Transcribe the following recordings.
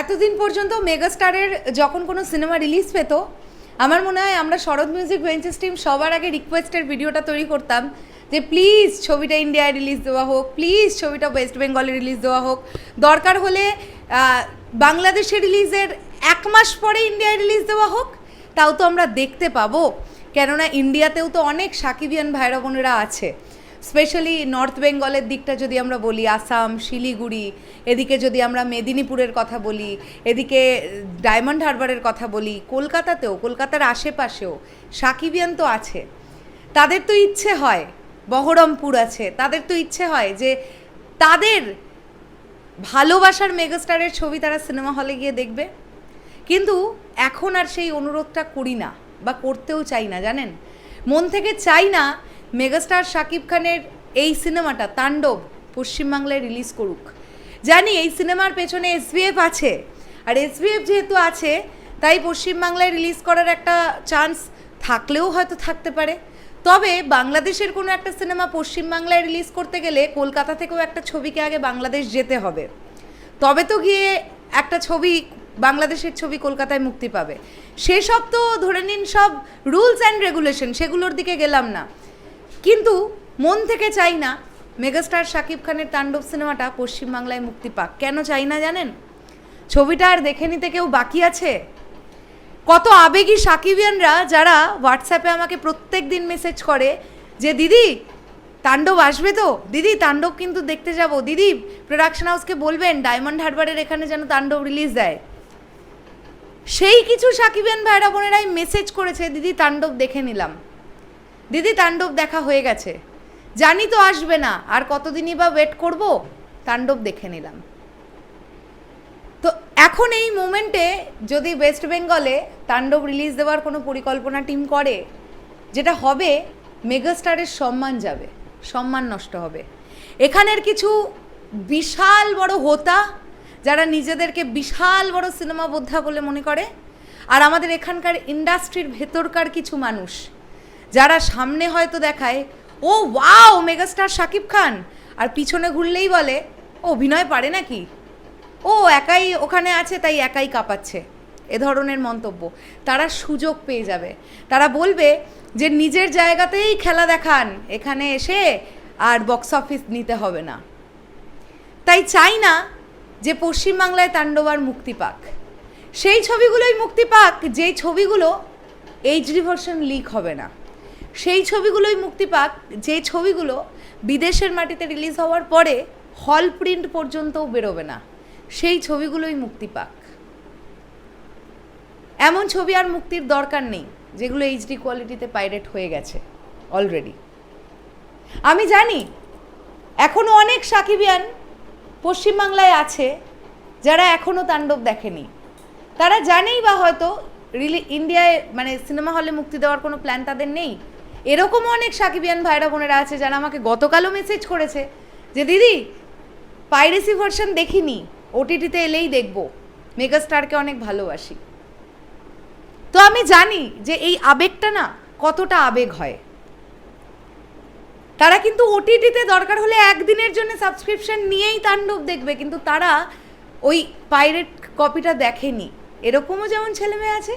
এতদিন পর্যন্ত মেগাস্টারের যখন কোনো সিনেমা রিলিজ পেত, আমার মনে হয় আমরা শরৎ মিউজিক ভেঞ্চার্স টিম সবার আগে রিকোয়েস্টের ভিডিওটা তৈরি করতাম যে, প্লিজ ছবিটা ইন্ডিয়ায় রিলিজ দেওয়া হোক, প্লিজ ছবিটা ওয়েস্ট বেঙ্গলে রিলিজ দেওয়া হোক। দরকার হলে বাংলাদেশে রিলিজের এক মাস পরে ইন্ডিয়ায় রিলিজ দেওয়া হোক, তাও তো আমরা দেখতে পাবো। কেননা ইন্ডিয়াতেও তো অনেক সাকিবিয়ান ভাইরা বোনেরা আছে। স্পেশালি নর্থ বেঙ্গলের দিকটা যদি আমরা বলি আসাম শিলিগুড়ি, এদিকে যদি আমরা মেদিনীপুরের কথা বলি, এদিকে ডায়মন্ড হারবারের কথা বলি, কলকাতাতেও, কলকাতার আশেপাশেও সাকিবিয়ান তো আছে। তাদের তো ইচ্ছে হয়, বহরমপুর আছে, তাদের তো ইচ্ছে হয় যে তাদের ভালোবাসার মেগাস্টারের ছবি তারা সিনেমা হলে গিয়ে দেখবে। কিন্তু এখন আর সেই অনুরোধটা করি না বা করতেও চাই না, জানেন? মন থেকে চাই না মেগাস্টার শাকিব খানের এই সিনেমাটা তাণ্ডব পশ্চিমবাংলায় রিলিজ করুক। জানি এই সিনেমার পেছনে এসবিএফ আছে। আর এসবিএফ যেহেতু আছে, তাই পশ্চিমবাংলায় রিলিজ করার একটা চান্স থাকলেও হয়তো থাকতে পারে। তবে বাংলাদেশের কোনো একটা সিনেমা পশ্চিমবাংলায় রিলিজ করতে গেলে কলকাতা থেকেও একটা ছবিকে আগে বাংলাদেশ যেতে হবে। তবে তো গিয়ে একটা ছবি, বাংলাদেশের ছবি কলকাতায় মুক্তি পাবে। সেসব তো ধরে নিন সব রুলস অ্যান্ড রেগুলেশন, সেগুলোর দিকে গেলাম না। কিন্তু মন থেকে চাই না মেগাস্টার শাকিব খানের তাণ্ডব সিনেমাটা পশ্চিমবাংলায় মুক্তি পাক। কেন চাই না জানেন? ছবিটা আর দেখে নিতে কেউ বাকি আছে? কত আবেগী সাকিবিয়ানরা যারা হোয়াটসঅ্যাপে আমাকে প্রত্যেক দিন মেসেজ করে যে, দিদি, তাণ্ডব আসবে তো? দিদি, তাণ্ডব কিন্তু দেখতে যাব। দিদি প্রোডাকশন হাউসকে বলবেন ডায়মন্ড হারবারের এখানে যেন তাণ্ডব রিলিজ দেয়। সেই কিছু সাকিবিয়ান ভাইরা, বোনেরাই মেসেজ করেছে, দিদি, তাণ্ডব দেখে নিলাম। দিদি তাণ্ডব দেখা হয়ে গেছে। জানি তো আসবে না, আর কতদিনই বা ওয়েট করব? তাণ্ডব দেখে নিলাম। তো এখন এই মোমেন্টে যদি ওয়েস্ট বেঙ্গলে তাণ্ডব রিলিজ দেওয়ার কোনো পরিকল্পনা টিম করে, যেটা হবে মেগাস্টারের সম্মান যাবে, সম্মান নষ্ট হবে। এখানের কিছু বিশাল বড় হোতা, যারা নিজেদেরকে বিশাল বড় সিনেমা বোদ্ধা বলে মনে করে, আর আমাদের এখানকার ইন্ডাস্ট্রির ভেতরকার কিছু মানুষ যারা সামনে হয়তো দেখায়, ও ওয়াও মেগাস্টার শাকিব খান। আর পিছনে ঘুরলেই বলে, ও, অভিনয় পারে নাকি? ও, একাই ওখানে আছে, তাই একাই কাঁপাচ্ছে। এ ধরনের মন্তব্য। তারা সুযোগ পেয়ে যাবে। তারা বলবে যে, নিজের জায়গাতেই খেলা দেখান, এখানে এসে আর বক্স অফিস নিতে হবে না। তাই চাই না যে, পশ্চিমবাংলায় তাণ্ডব আর মুক্তি পাক। সেই ছবিগুলোই মুক্তি পাক, যেই ছবিগুলো এইচডি ভার্সন লিক হবে না। সেই ছবিগুলোই মুক্তি পাক। যে ছবিগুলো বিদেশের মাটিতে রিলিজ হওয়ার পরে হল প্রিন্ট পর্যন্তও বেরোবে না, সেই ছবিগুলোই মুক্তি পাক। এমন ছবি আর মুক্তির দরকার নেই, যেগুলো এইচডি কোয়ালিটিতে পাইরেট হয়ে গেছে অলরেডি আমি জানি এখনও অনেক সাকিবিয়ান পশ্চিমবাংলায় আছে, যারা এখনও তাণ্ডব দেখেনি। তারা জানেই বা হয়তো রিলি ইন্ডিয়ায় মানে সিনেমা হলে মুক্তি দেওয়ার কোনো প্ল্যান তাদের নেই। এরকমও অনেক সাকিবিয়ান ভাইরা বোনেরা আছে যারা আমাকে গতকালও মেসেজ করেছে যে, দিদি পাইরেসি ভার্সন দেখিনি ওটিটিতে এলেই দেখব। মেগাস্টারকে অনেক ভালোবাসি। তো আমি জানি যে এই আবেগটা না কতটা আবেগ হয়। তারা কিন্তু ওটিটিতে দরকার হলে একদিনের জন্য সাবস্ক্রিপশন নিয়েই তাণ্ডব দেখবে, কিন্তু তারা ওই পাইরেট কপিটা দেখেনি। এরকমও যেমন ছেলেমেয়ে আছে,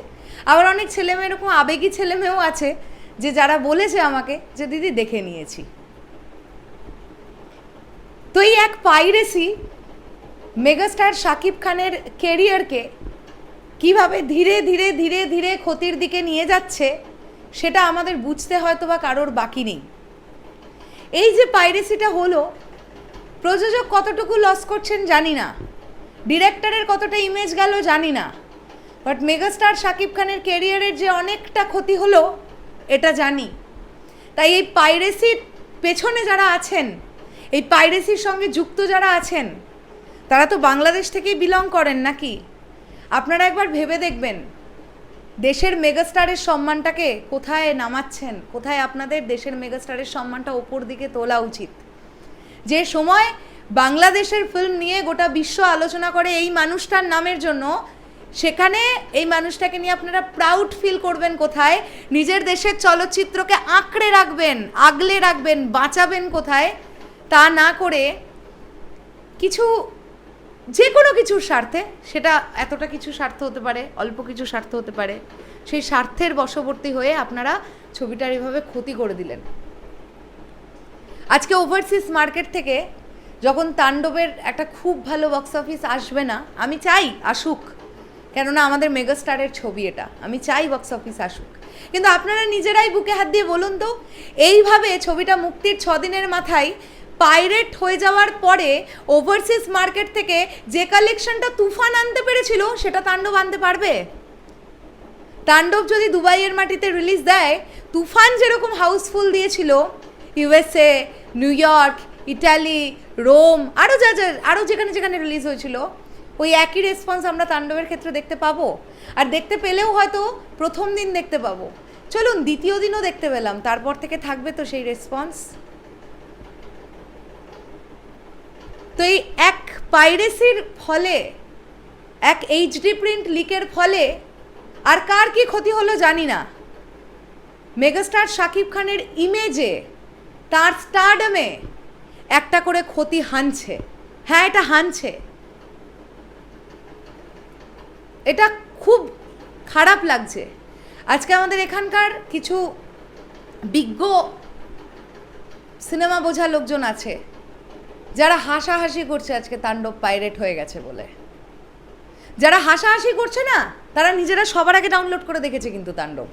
আবার অনেক ছেলেমেয়ে, এরকম আবেগী ছেলেমেয়েও আছে যে যারা বলেছে আমাকে যে, দিদি, দেখে নিয়েছি। তো এই এক পাইরেসি মেগাস্টার শাকিব খানের কেরিয়ারকে কীভাবে ধীরে ধীরে ধীরে ধীরে ক্ষতির দিকে নিয়ে যাচ্ছে, সেটা আমাদের বুঝতে হয়তো বা কারোর বাকি নেই। এই যে পাইরেসিটা হলো, প্রযোজক কতটুকু লস করছেন জানি না, ডিরেক্টরের কতটা ইমেজ গেল জানি না বাট মেগাস্টার শাকিব খানের কেরিয়ারের যে অনেকটা ক্ষতি হলো এটা জানি। তাই এই পাইরেসির পেছনে যারা আছেন, এই পাইরেসির সঙ্গে যুক্ত যারা আছেন, তারা তো বাংলাদেশ থেকেই বিলং করেন নাকি? আপনারা একবার ভেবে দেখবেন, দেশের মেগাস্টারের সম্মানটাকে কোথায় নামাচ্ছেন, কোথায় আপনাদের দেশের মেগাস্টারের সম্মানটা ওপর দিকে তোলা উচিত। যে সময় বাংলাদেশের ফিল্ম নিয়ে গোটা বিশ্ব আলোচনা করে এই মানুষটার নামের জন্য সেখানে এই মানুষটাকে নিয়ে আপনারা প্রাউড ফিল করবেন কোথায়? নিজের দেশের চলচ্চিত্রকে আঁকড়ে রাখবেন, আগলে রাখবেন, বাঁচাবেন কোথায়? তা না করে কিছু যে কোনো কিছুর স্বার্থে, সেটা এতটা কিছু স্বার্থ হতে পারে, অল্প কিছু স্বার্থ হতে পারে, সেই স্বার্থের বশবর্তী হয়ে আপনারা ছবিটার এভাবে ক্ষতি করে দিলেন। আজকে ওভারসিজ মার্কেট থেকে যখন তাণ্ডবের একটা খুব ভালো বক্স অফিস আসবে না, আমি চাই, আসুক। কেননা আমাদের মেগাস্টারের ছবি এটা। আমি চাই বক্স অফিস আসুক। কিন্তু আপনারা নিজেরাই বুকে হাত দিয়ে বলুন তো, এইভাবে ছবিটা মুক্তির ছ দিনের মাথায় পাইরেট হয়ে যাওয়ার পরে ওভারসিজ মার্কেট থেকে যে কালেকশনটা তুফান আনতে পেরেছিল, সেটা তাণ্ডব আনতে পারবে? তাণ্ডব যদি দুবাইয়ের মাটিতে রিলিজ দেয়, তুফান যেরকম হাউসফুল দিয়েছিল USA New York Italy Rome আরও যা যা আরও যেখানে যেখানে রিলিজ হয়েছিল ওই একই রেসপন্স আমরা তাণ্ডবের ক্ষেত্রে দেখতে পাবো। আর দেখতে পেলেও হয়তো প্রথম দিন দেখতে পাবো। চলুন, দ্বিতীয় দিনও দেখতে পেলাম। তারপর থেকে থাকবে তো সেই রেসপন্স তো এই এক পাইরেসির ফলে, এক এইচডি প্রিন্ট লিকের ফলে আর কার কি ক্ষতি হলো জানি না। মেগাস্টার শাকিব খানের ইমেজে তার স্টারডমে একটা করে ক্ষতি হানছে। হ্যাঁ এটা হানছে। এটা খুব খারাপ লাগছে। আজকে আমাদের এখানকার কিছু বিজ্ঞ সিনেমা বোঝা লোকজন আছে, যারা হাসাহাসি করছে আজকে তাণ্ডব পাইরেট হয়ে গেছে বলে। যারা হাসাহাসি করছে না, তারা নিজেরা সবার আগে ডাউনলোড করে দেখেছে কিন্তু তাণ্ডব।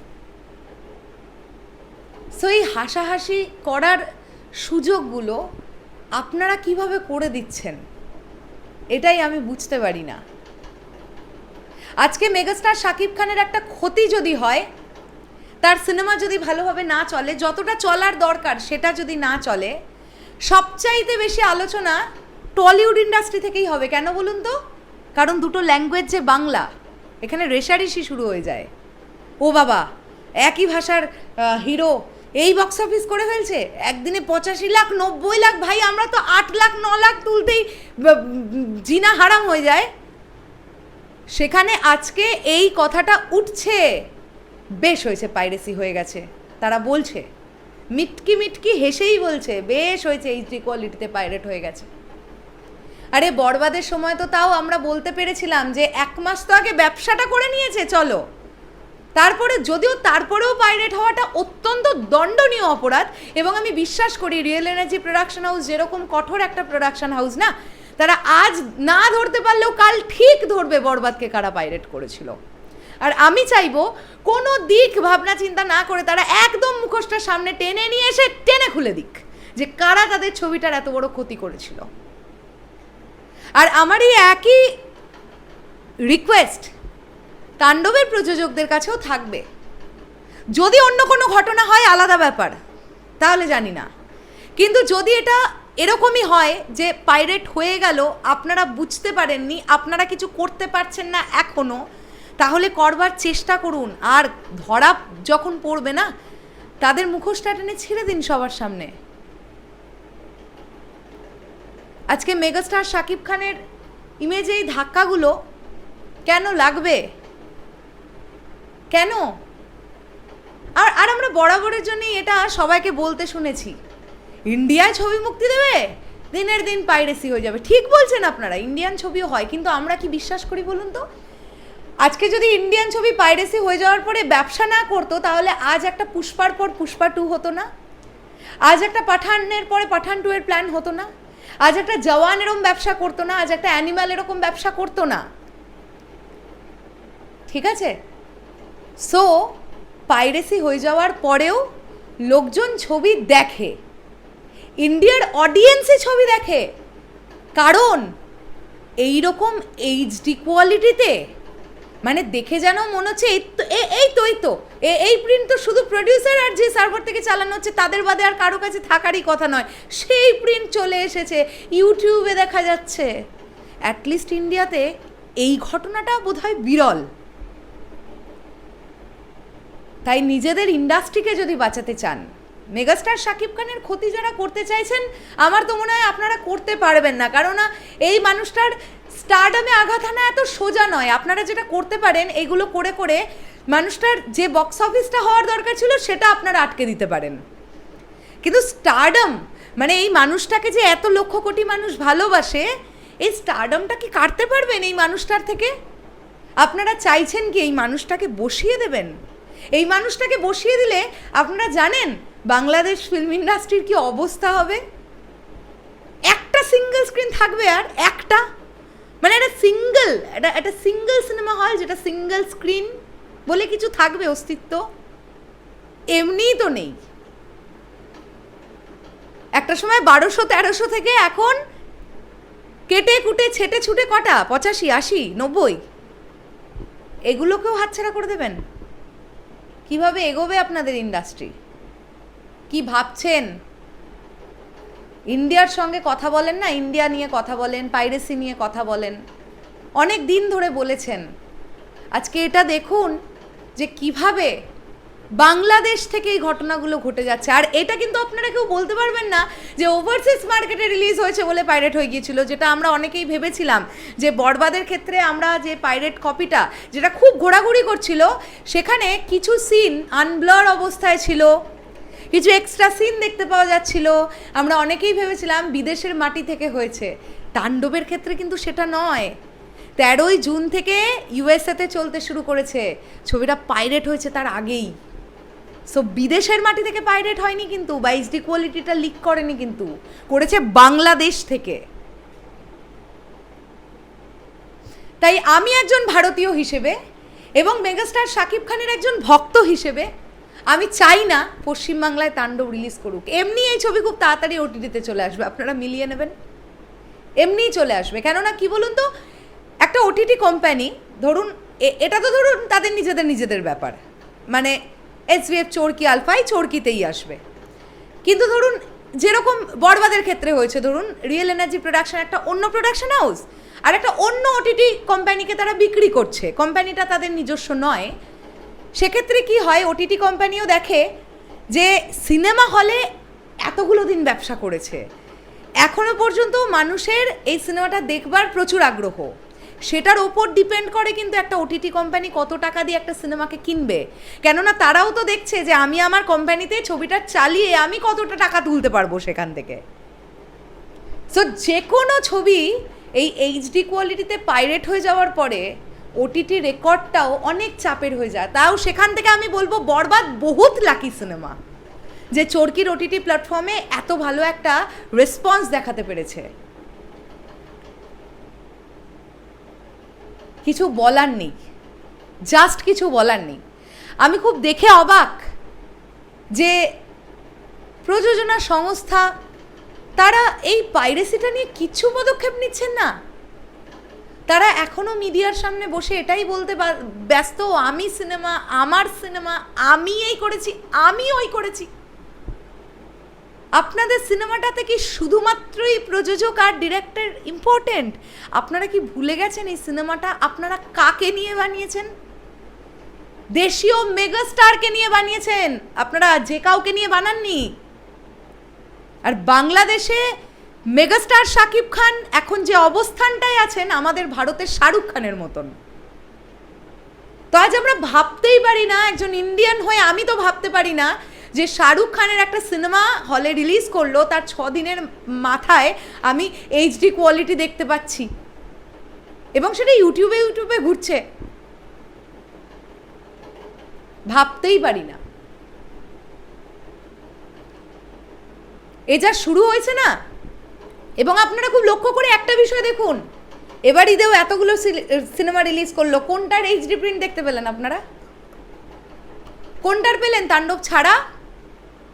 সো এই হাসাহাসি করার সুযোগগুলো আপনারা কীভাবে করে দিচ্ছেন, এটাই আমি বুঝতে পারি না। আজকে মেগাস্টার শাকিব খানের একটা ক্ষতি যদি হয়, তার সিনেমা যদি ভালোভাবে না চলে, যতটা চলার দরকার সেটা যদি না চলে, সবচাইতে বেশি আলোচনা টলিউড ইন্ডাস্ট্রি থেকেই হবে। কেন বলুন তো? কারণ দুটো ল্যাঙ্গুয়েজ যে বাংলা, এখানে রেশারেশি শুরু হয়ে যায়। ও বাবা, একই ভাষার হিরো এই বক্স অফিস করে ফেলছে? একদিনে পঁচাশি লাখ, নব্বই লাখ, ভাই, আমরা তো আট লাখ, ন লাখ তুলতেই জিনা হারাম হয়ে যায়। সেখানে আজকে এই কথাটা উঠছে। বেশ হয়েছে, পাইরেসি হয়ে গেছে। তারা বলছে, মিটকি মিটকি হেসেই বলছে, বেশ হয়েছে এইচডি কোয়ালিটিতে পাইরেট হয়ে গেছে। আরে, বরবাদের সময় তো তাও আমরা বলতে পেরেছিলাম যে এক মাস তো আগে ব্যবসাটা করে নিয়েছে, চলো। তারপরে, যদিও তারপরেও পাইরেট হওয়াটা অত্যন্ত দণ্ডনীয় অপরাধ, এবং আমি বিশ্বাস করি, রিয়েল এনার্জি প্রোডাকশন হাউস যেরকম কঠোর একটা প্রোডাকশন হাউস না তারা আজ না ধরতে পারলেও কাল ঠিক ধরবে বরবাদকে কারা পাইরেট করেছিল। আর আমি চাইব কোনো দিক ভাবনা চিন্তা না করে তারা একদম মুখোশটা সামনে টেনে নিয়ে এসে টেনে খুলে দিক যে কারা তাদের ছবিটার এত বড় ক্ষতি করেছিল। আর আমার এই একই রিকোয়েস্ট তাণ্ডবের প্রযোজকদের কাছেও থাকবে। যদি অন্য কোনো ঘটনা হয়, আলাদা ব্যাপার, তাহলে জানি না। কিন্তু যদি এটা এরকমই হয় যে পাইরেট হয়ে গেল, আপনারা বুঝতে পারেননি, আপনারা কিছু করতে পারছেন না এখনও তাহলে করবার চেষ্টা করুন। আর ধরা যখন পড়বে না, তাদের মুখোশটা টেনে ছেড়ে দিন সবার সামনে। আজকে মেগাস্টার শাকিব খানের ইমেজে এই ধাক্কাগুলো কেন লাগবে? কেন? আর আর আমরা বরাবরের জন্যই এটা সবাইকে বলতে শুনেছি। ইন্ডিয়ায় ছবি মুক্তি দেবে? দিনের দিন পাইরেসি হয়ে যাবে। ঠিক বলছেন আপনারা, ইন্ডিয়ান ছবিও হয়, কিন্তু আমরা কি বিশ্বাস করি বলুন তো? আজকে যদি ইন্ডিয়ান ছবি পাইরেসি হয়ে যাওয়ার পরে ব্যবসা না করতো, তাহলে আজ একটা পুষ্পার পর পুষ্পা টু হতো না? আজ একটা পাঠানের পরে পাঠান টু এর প্ল্যান হতো না? আজ একটা জওয়ান এরকম ব্যবসা করতো না, আজ একটা অ্যানিমাল এরকম ব্যবসা করতো না? ঠিক আছে? সো পাইরেসি হয়ে যাওয়ার পরেও লোকজন ছবি দেখে। ইন্ডিয়ার অডিয়েন্সে ছবি দেখে। কারণ এই রকম এইচডি কোয়ালিটিতে মানে দেখে যেন মনে হচ্ছে এই তো এই তো এই তো এই প্রিন্ট তো শুধু প্রডিউসার আর যে সার্ভার থেকে চালানো হচ্ছে, তাদের বাদে আর কারও কাছে থাকারই কথা নয়। সেই প্রিন্ট চলে এসেছে ইউটিউবে দেখা যাচ্ছে। অ্যাটলিস্ট ইন্ডিয়াতে এই ঘটনাটা বোধহয় বিরল। তাই নিজেদের ইন্ডাস্ট্রিকে যদি বাঁচাতে চান মেগাস্টার শাকিব খানের ক্ষতি যারা করতে চাইছেন, আমার তো মনে হয় আপনারা করতে পারবেন না। কারণ এই মানুষটার স্টারডামে আঘাত আনা এত সোজা নয়। আপনারা যেটা করতে পারেন, এগুলো করে করে মানুষটার যে বক্স অফিসটা হওয়ার দরকার ছিল, সেটা আপনারা আটকে দিতে পারেন। কিন্তু স্টারডম মানে এই মানুষটাকে যে এত লক্ষ কোটি মানুষ ভালোবাসে, এই স্টারডমটা কি কাটতে পারবেন এই মানুষটার থেকে? আপনারা চাইছেন কি এই মানুষটাকে বসিয়ে দেবেন? এই মানুষটাকে বসিয়ে দিলে আপনারা জানেন বাংলাদেশ ফিল্ম ইন্ডাস্ট্রির কি অবস্থা হবে? একটা সিঙ্গেল স্ক্রিন থাকবে আর একটা? মানে একটা সিঙ্গেল একটা একটা সিঙ্গেল সিনেমা হল যেটা সিঙ্গেল স্ক্রিন বলে কিছু থাকবে অস্তিত্ব? এমনিই তো নেই। একটা সময় বারোশো, তেরোশো থেকে এখন কেটে কুটে, ছেটে ছুটে কটা? পঁচাশি, আশি, নব্বই? এগুলোকেও হাতছাড়া করে দেবেন। কীভাবে এগোবে আপনাদের ইন্ডাস্ট্রি কি ভাবছেন? ইন্ডিয়ার সঙ্গে কথা বলেন না, ইন্ডিয়া নিয়ে কথা বলেন, পাইরেসি নিয়ে কথা বলেন। অনেক দিন ধরে বলেছেন। আজকে এটা দেখুন যে কীভাবে বাংলাদেশ থেকে এই ঘটনাগুলো ঘটে যাচ্ছে। আর এটা কিন্তু আপনারা কেউ বলতে পারবেন না যে ওভারসিজ মার্কেটে রিলিজ হয়েছে বলে পাইরেট হয়ে গিয়েছিল, যেটা আমরা অনেকেই ভেবেছিলাম যে বরবাদের ক্ষেত্রে আমরা যে পাইরেট কপিটা যেটা খুব ঘোরাঘুরি করছিল, সেখানে কিছু সিন আনব্লার অবস্থায় ছিল। কিছু এক্সট্রা সিন দেখতে পাওয়া যাচ্ছিল। আমরা অনেকেই ভেবেছিলাম বিদেশের মাটি থেকে হয়েছে। তাণ্ডবের ক্ষেত্রে কিন্তু সেটা নয়। তেরোই জুন থেকে ইউএসএতে চলতে শুরু করেছে। ছবিটা পাইরেট হয়েছে তার আগেই। সো বিদেশের মাটি থেকে পাইরেট হয়নি কিন্তু, বা এইচডি কোয়ালিটিটা লিক করেনি কিন্তু। করেছে বাংলাদেশ থেকে। তাই আমি একজন ভারতীয় হিসেবে এবং মেগাস্টার শাকিব খানের একজন ভক্ত হিসেবে আমি চাই না পশ্চিমবাংলায় তাণ্ডব রিলিজ করুক। এমনি এই ছবি খুব তাড়াতাড়ি ওটিটিতে চলে আসবে। আপনারা মিলিয়ে নেবেন। এমনিই চলে আসবে। কেননা কি বলুন তো, একটা ওটিটি কোম্পানি ধরুন এটা তো ধরুন তাদের নিজেদের নিজেদের ব্যাপার। মানে এসবিএফ চোরকি আলফাই চোরকিতেই আসবে। কিন্তু ধরুন, যেরকম বড়বাদের ক্ষেত্রে হয়েছে, ধরুন রিয়েল এনার্জি প্রোডাকশন একটা অন্য প্রোডাকশন হাউস আর একটা অন্য ওটিটি কোম্পানিকে তারা বিক্রি করছে। কোম্পানিটা তাদের নিজস্ব নয়। সেক্ষেত্রে কি হয় ওটিটি কোম্পানিও দেখে যে সিনেমা হলে এতগুলো দিন ব্যবসা করেছে। এখনও পর্যন্ত মানুষের এই সিনেমাটা দেখবার প্রচুর আগ্রহ। সেটার ওপর ডিপেন্ড করে কিন্তু একটা ওটিটি কোম্পানি কত টাকা দিয়ে একটা সিনেমাকে কিনবে। কেননা তারাও তো দেখছে যে আমি আমার কোম্পানিতে ছবিটা চালিয়ে আমি কতটা টাকা তুলতে পারব সেখান থেকে। সো যে কোনো ছবি এই এইচডি কোয়ালিটিতে পাইরেট হয়ে যাওয়ার পরে ওটিটি রেকর্ডটাও অনেক চাপের হয়ে যায়। তাও সেখান থেকে আমি বলব, বরবাদ বহুত লাকি সিনেমা। যে চরকির ওটিটি প্ল্যাটফর্মে এত ভালো একটা রেসপন্স দেখাতে পেরেছে। কিছু বলার নেই। জাস্ট কিছু বলার নেই। আমি খুব দেখে অবাক যে প্রযোজনা সংস্থা, তারা এই পাইরেসিটা নিয়ে কিছু পদক্ষেপ নিচ্ছেন না। তারা এখনও মিডিয়ার সামনে বসে এটাই বলতে ব্যস্ত, আমি সিনেমা, আমার সিনেমা, আমি এই করেছি, আমি ওই করেছি। আপনাদের সিনেমাটাতে কি শুধুমাত্রই প্রযোজক আর ডিরেক্টর ইম্পর্টেন্ট আপনারা কি ভুলে গেছেন এই সিনেমাটা? আপনারা কাকে নিয়ে বানিয়েছেন? দেশীয় মেগাস্টারকে নিয়ে বানিয়েছেন। আপনারা যে কাউকে নিয়ে বানাননি। আর বাংলাদেশে মেগাস্টার শাকিব খান এখন যে অবস্থানটায় আছেন, আমাদের ভারতের শাহরুখ খানের মতন। তো আজ আমরা ভাবতেই পারি না, একজন ইন্ডিয়ান হয়ে আমি তো ভাবতে পারি না যে শাহরুখ খানের একটা সিনেমা হলে রিলিজ করল, তার ছ দিনের মাথায় আমি এইচডি কোয়ালিটি দেখতে পাচ্ছি। এবং সেটা ইউটিউবে ইউটিউবে ঘুরছে। ভাবতেই পারি না। এ যা শুরু হয়েছে না এবং আপনারা খুব লক্ষ্য করে একটা বিষয় দেখুন। এবার ঈদেও এতগুলো সিনেমা রিলিজ করল। কোনটার এইচডি প্রিন্ট দেখতে পেলেন আপনারা? কোনটার পেলেন তাণ্ডব ছাড়া?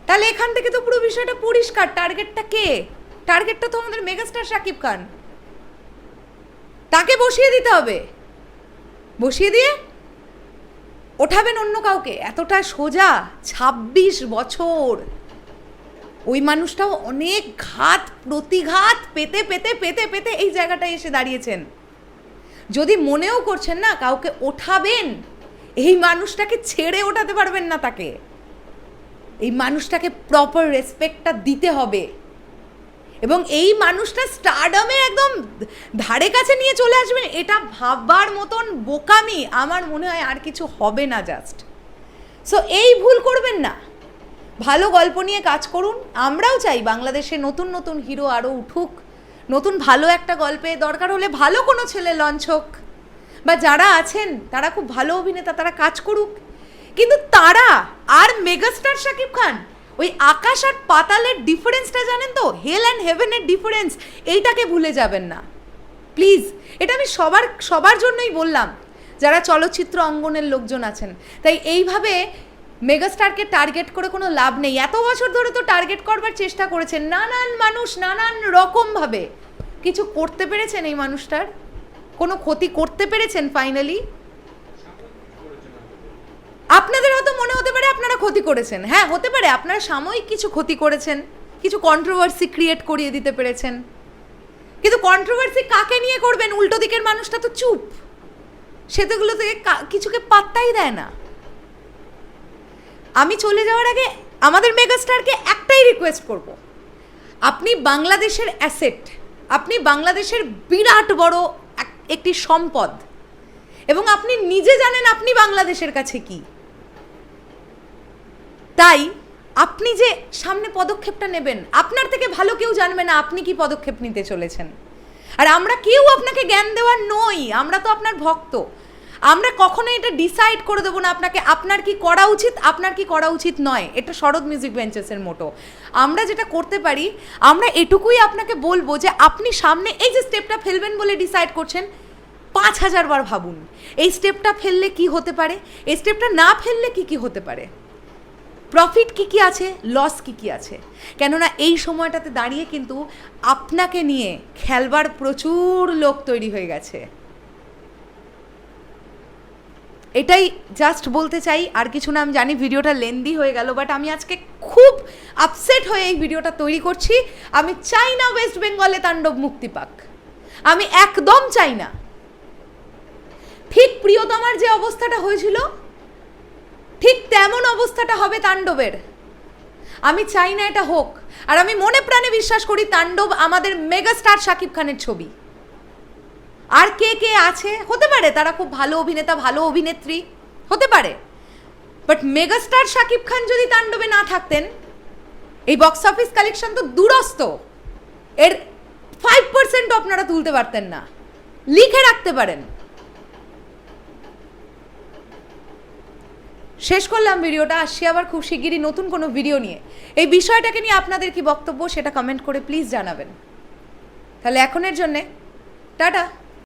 তাহলে এখান থেকে তো পুরো বিষয়টা পরিষ্কার। টার্গেটটা কে? টার্গেটটা তো আমাদের মেগাস্টার শাকিব খান। তাকে বসিয়ে দিতে হবে। বসিয়ে দিয়ে ওঠাবেন অন্য কাউকে। এতটা সোজা, ছাব্বিশ বছর। ওই মানুষটাও অনেক ঘাত, প্রতিঘাত পেতে পেতে পেতে পেতে এই জায়গাটায় এসে দাঁড়িয়েছেন। যদি মনেও করছেন না, কাউকে ওঠাবেন। এই মানুষটাকে ছেড়ে ওঠাতে পারবেন না তাকে। এই মানুষটাকে প্রপার রেসপেক্টটা দিতে হবে। এবং এই মানুষটা স্টারডমে একদম ধারে কাছে নিয়ে চলে আসবেন এটা ভাববার মতন বোকামি আমার মনে হয় আর কিছু হবে না জাস্ট সো এই ভুল করবেন না। ভালো গল্প নিয়ে কাজ করুন। আমরাও চাই বাংলাদেশে নতুন নতুন হিরো আরও উঠুক। নতুন ভালো একটা গল্পে দরকার হলে ভালো কোনো ছেলে লঞ্চ হোক। বা যারা আছেন, তারা খুব ভালো অভিনেতা, তারা কাজ করুক। কিন্তু তারা আর মেগাস্টার শাকিব খান, ওই আকাশ আর পাতালের ডিফারেন্সটা জানেন তো? হেল অ্যান্ড হেভেনের ডিফারেন্স, এইটাকে ভুলে যাবেন না। প্লিজ, এটা আমি সবার সবার জন্যই বললাম। যারা চলচ্চিত্র অঙ্গনের লোকজন আছেন, তাই এইভাবে মেগাস্টারকে টার্গেট করে কোনো লাভ নেই। এত বছর ধরে তো টার্গেট করবার চেষ্টা করেছেন। নানান মানুষ নানান রকমভাবে। কিছু করতে পেরেছেন এই মানুষটার? কোনো ক্ষতি করতে পেরেছেন ফাইনালি আপনাদের হয়তো মনে হতে পারে আপনারা ক্ষতি করেছেন। হ্যাঁ হতে পারে। আপনারা সাময়িক কিছু ক্ষতি করেছেন। কিছু কন্ট্রোভার্সি ক্রিয়েট করিয়ে দিতে পেরেছেন। কিন্তু কন্ট্রোভার্সি কাকে নিয়ে করবেন? উল্টো দিকের মানুষটা তো চুপ। সেগুলো থেকে কিছুকে পাত্তাই দেয় না। আমি চলে যাওয়ার আগে আমাদের মেগাস্টারকে একটাই রিকোয়েস্ট করব। আপনি বাংলাদেশের অ্যাসেট আপনি বাংলাদেশের বিরাট বড় এক- একটি সম্পদ, এবং আপনি নিজে জানেন আপনি বাংলাদেশের কাছে কি। তাই আপনি যে সামনে পদক্ষেপটা নেবেন, আপনার থেকে ভালো কেউ জানবে না আপনি কি পদক্ষেপ নিতে চলেছেন। আর আমরা কেউ আপনাকে জ্ঞান দেওয়ার নই, আমরা তো আপনার ভক্ত। আমরা কখনো এটা ডিসাইড করে দেবো না আপনাকে। আপনার কি করা উচিত? আপনার কি করা উচিত নয়। এটা শরৎ মিউজিক বেঞ্চেসের মোটো আমরা যেটা করতে পারি, আমরা এটুকুই আপনাকে বলব যে আপনি সামনে এই যে স্টেপটা ফেলবেন বলে ডিসাইড করছেন, পাঁচ হাজার বার ভাবুন। এই স্টেপটা ফেললে কি হতে পারে? এই স্টেপটা না ফেললে কি কি হতে পারে? প্রফিট কি কি আছে? লস কি কি আছে? কেননা এই সময়টাতে দাঁড়িয়ে কিন্তু আপনাকে নিয়ে খেলবার প্রচুর লোক তৈরি হয়ে গেছে। এটাই জাস্ট বলতে চাই, আর কিছু না, আমি জানি ভিডিওটা লেন্দি হয়ে গেল বাট আমি আজকে খুব আপসেট হয়ে এই ভিডিওটা তৈরি করছি। আমি চাই না ওয়েস্ট বেঙ্গলে তাণ্ডব মুক্তি পাক। আমি একদম চাই না। ঠিক প্রিয়তমার যে অবস্থাটা হয়েছিল, ঠিক তেমন অবস্থাটা হবে তাণ্ডবের। আমি চাই না এটা হোক। আর আমি মনে প্রাণে বিশ্বাস করি তাণ্ডব আমাদের মেগাস্টার শাকিব খানের ছবি। আর কে কে আছে? হতে পারে তারা খুব ভালো অভিনেতা, ভালো অভিনেত্রী, হতে পারে। বাট মেগাস্টার শাকিব খান যদি তাণ্ডবে না থাকতেন, এই বক্স অফিস কালেকশন তো দূরস্থ এর ফাইভ পার্সেন্টও আপনারা তুলতে পারতেন না। লিখে রাখতে পারেন। শেষ করলাম ভিডিওটা। আসছি আবার খুব শিগগিরই নতুন কোনো ভিডিও নিয়ে। এই বিষয়টাকে নিয়ে আপনাদের কি বক্তব্য সেটা কমেন্ট করে প্লিজ জানাবেন। তাহলে এখনের জন্যে, টাটা।